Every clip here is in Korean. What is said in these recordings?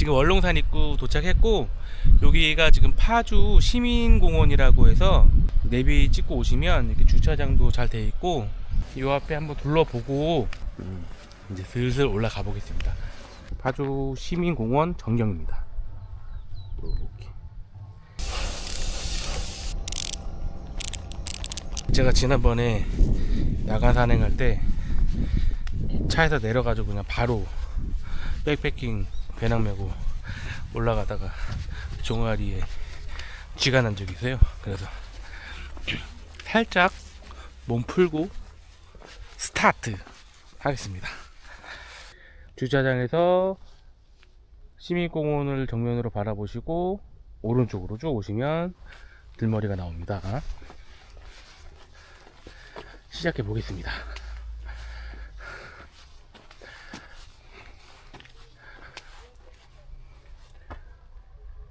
지금 월롱산 입구 도착했고 여기가 지금 파주 시민공원이라고 해서 내비 찍고 오시면 이렇게 주차장도 잘 돼 있고 이 앞에 한번 둘러보고 음, 이제 슬슬 올라가 보겠습니다. 파주 시민공원 전경입니다. 이렇게. 제가 지난번에 야간 산행할 때 차에서 내려가지고 그냥 바로 백패킹 배낭 메고 올라가다가 종아리에 쥐가 난 적이 있어요. 그래서 살짝 몸 풀고 스타트 하겠습니다. 주차장에서 시민공원을 정면으로 바라보시고 오른쪽으로 쭉 오시면 들머리가 나옵니다. 시작해 보겠습니다.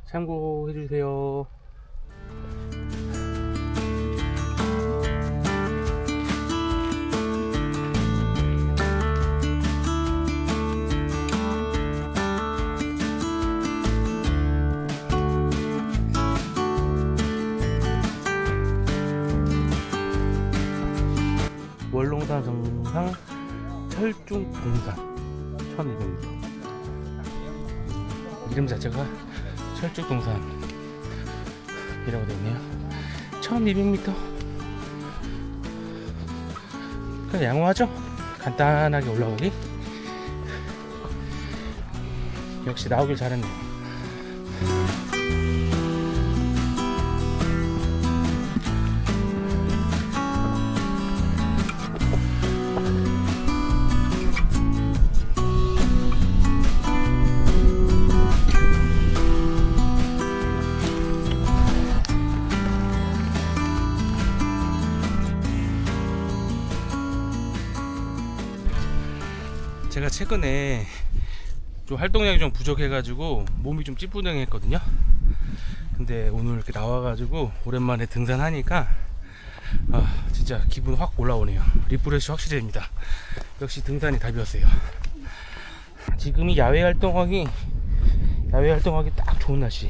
참고해 주세요. 월롱산 정상 철중 동산 1200m 이름 자체가 철쭉 동산 이라고 되어 있네요. 1200m 그냥 양호하죠? 간단하게 올라오기. 역시 나오길 잘했네요 최근에 좀 활동량이 좀 부족해가지고 몸이 좀 찌뿌둥했거든요. 근데 오늘 이렇게 나와가지고 오랜만에 등산하니까 아 진짜 기분 확 올라오네요. 리프레시 확실히 됩니다. 역시 등산이 답이었어요. 지금이 야외 활동하기 야외 활동하기 딱 좋은 날씨.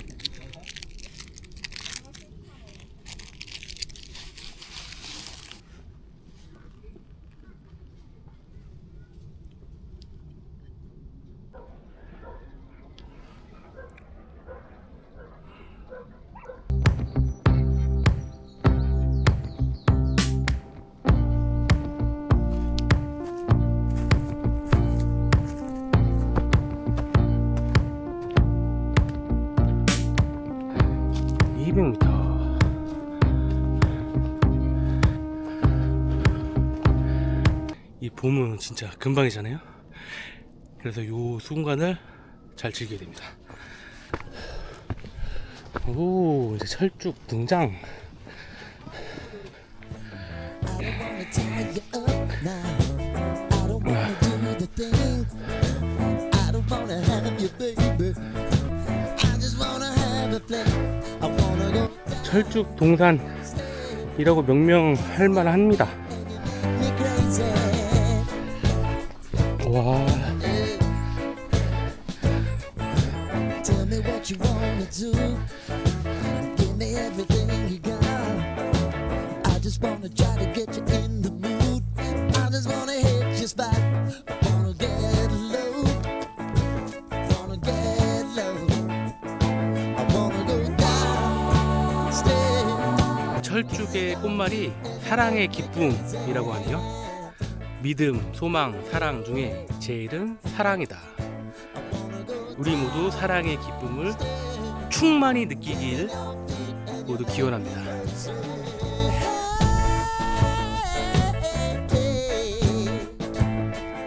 진짜 금방이잖아요. 그래서 요 순간을 잘 즐겨야 됩니다. 오, 이제 철쭉 등장. 철쭉 동산이라고 명명할 만합니다. 와, Tell me what you wanna do. Give me everything you got. I just wanna try to get you in the mood. I just wanna hit your spot. I wanna get low. Wanna get low. I wanna go downstairs. 철쭉의 꽃말이 사랑의 기쁨이라고 하네요. 믿음, 소망, 사랑 중에 제일은 사랑이다. 우리 모두 사랑의 기쁨을 충만히 느끼길 모두 기원합니다.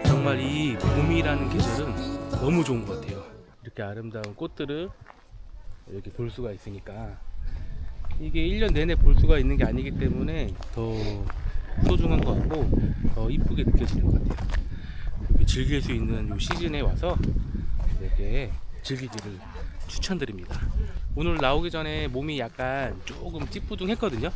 정말 이 봄이라는 계절은 너무 좋은 것 같아요. 이렇게 아름다운 꽃들을 이렇게 볼 수가 있으니까 이게 1년 내내 볼 수가 있는 게 아니기 때문에 더 소중한 것 같고 더 이쁘게 느껴지는 것 같아요. 이렇게 즐길 수 있는 이 시즌에 와서 이렇게 즐기기를 추천드립니다. 오늘 나오기 전에 몸이 약간 조금 찌뿌둥했거든요.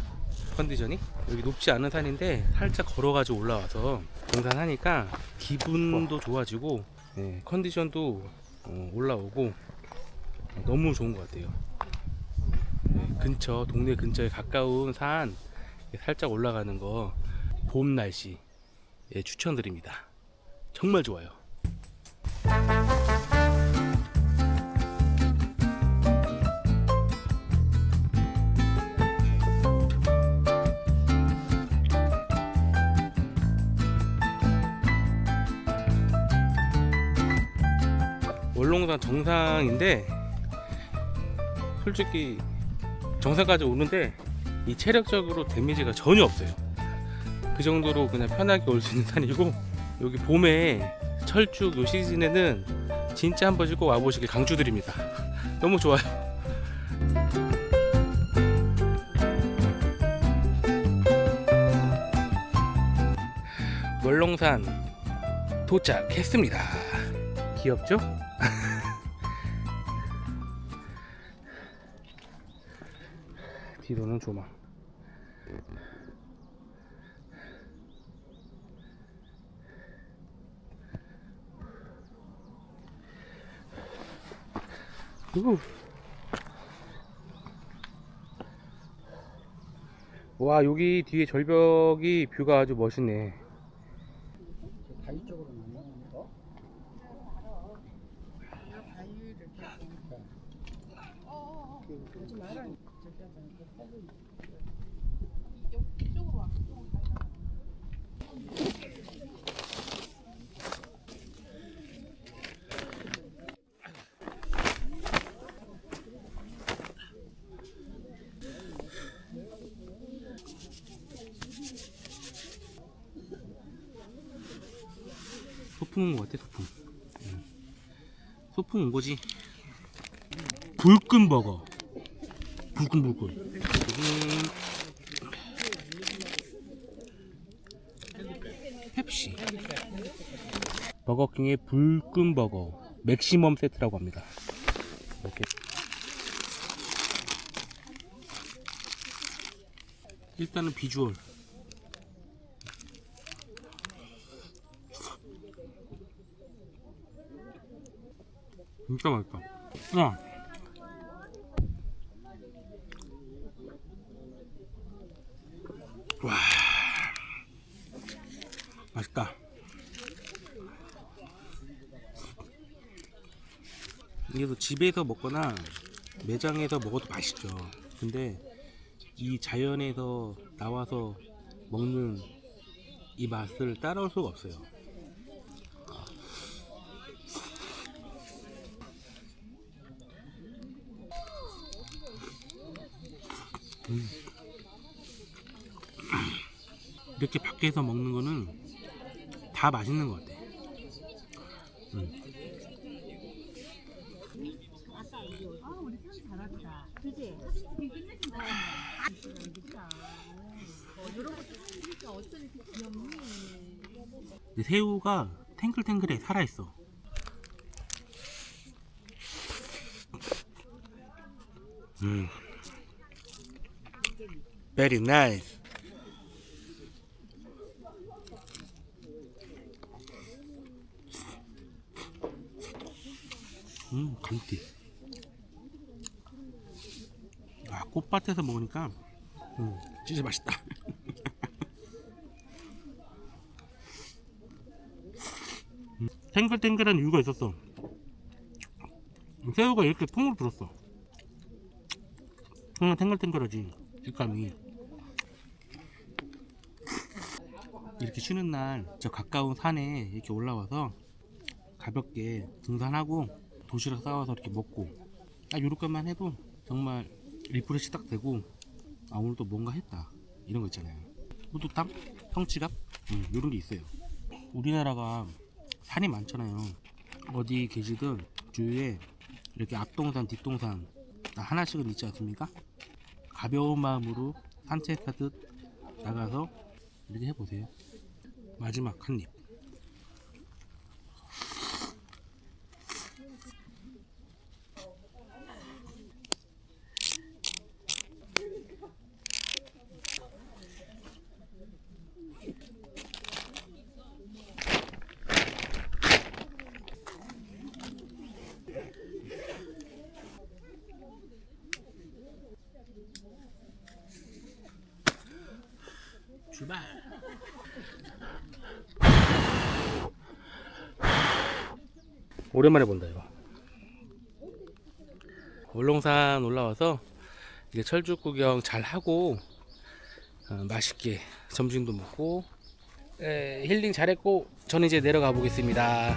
컨디션이 여기 높지 않은 산인데 살짝 걸어가지고 올라와서 등산하니까 기분도 좋아지고 네, 컨디션도 어, 올라오고 너무 좋은 것 같아요. 네, 근처 동네 근처에 가까운 산 살짝 올라가는 거 봄 날씨 예, 추천드립니다. 정말 좋아요. 월롱산 정상인데 솔직히 정상까지 오는데 이 체력적으로 데미지가 전혀 없어요. 그 정도로 그냥 편하게 올 수 있는 산이고 여기 봄에 철쭉 요 시즌에는 진짜 한 번씩 꼭 와보시길 강추드립니다. 너무 좋아요. 월롱산 도착했습니다. 귀엽죠? 뒤로는 조망. 와 여기 뒤에 절벽이 뷰가 아주 멋있네. 다이 쪽으로 나가 온거 같아 응. 소풍 온 거지? 불끈버거. 불끈불끈. 펩시. 버거킹의 불끈버거. 맥시멈 세트라고 합니다. 이렇게. 일단은 비주얼 진짜 맛있다. 와. 와. 맛있다. 이게 또 집에서 먹거나 매장에서 먹어도 맛있죠. 근데 이 자연에서 나와서 먹는 이 맛을 따라올 수가 없어요. 이렇게 밖에서 먹는 거는 다 맛있는 것 같아. 음. 새우가 탱글탱글해 살아있어. 음. Very nice. 음, 감튀. 아, 꽃밭에서 먹으니까 음, 진짜 맛있다. 탱글탱글한 이유가 있었어. 새우가 이렇게 통으로 들었어. 그냥 탱글탱글하지 식감이. 이렇게 쉬는 날 저 가까운 산에 이렇게 올라와서 가볍게 등산하고 도시락 싸와서 이렇게 먹고 딱 이렇게만 해도 정말 리프레시 딱 되고 아 오늘 또 뭔가 했다 이런 거 있잖아요. 뿌듯함, 성취감, 음, 이런 게 있어요. 우리나라가 산이 많잖아요. 어디 계시든 주위에 이렇게 앞동산, 뒷동산 다 하나씩은 있지 않습니까? 가벼운 마음으로 산책하듯 나가서 이렇게 해보세요. 마지막 한 입. 오랜만에 본다 이거. 월롱산 올라와서 이제 철쭉 구경 잘 하고 어, 맛있게 점심도 먹고 에, 힐링 잘했고 저는 이제 내려가 보겠습니다.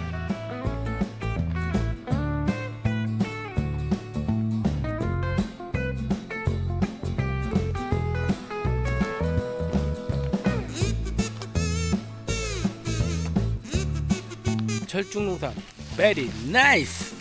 철쭉농산 very nice.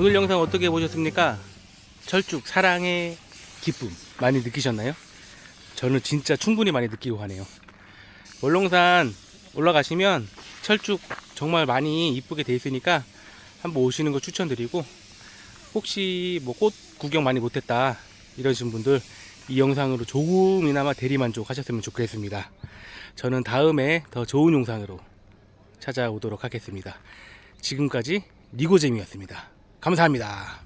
오늘 영상 어떻게 보셨습니까? 철쭉 사랑의 기쁨 많이 느끼셨나요? 저는 진짜 충분히 많이 느끼고 가네요. 월롱산 올라가시면 철쭉 정말 많이 이쁘게 돼 있으니까 한번 오시는 거 추천드리고 혹시 뭐 꽃 구경 많이 못했다 이러신 분들 이 영상으로 조금이나마 대리만족 하셨으면 좋겠습니다. 저는 다음에 더 좋은 영상으로 찾아오도록 하겠습니다. 지금까지 니고잼이었습니다. 감사합니다.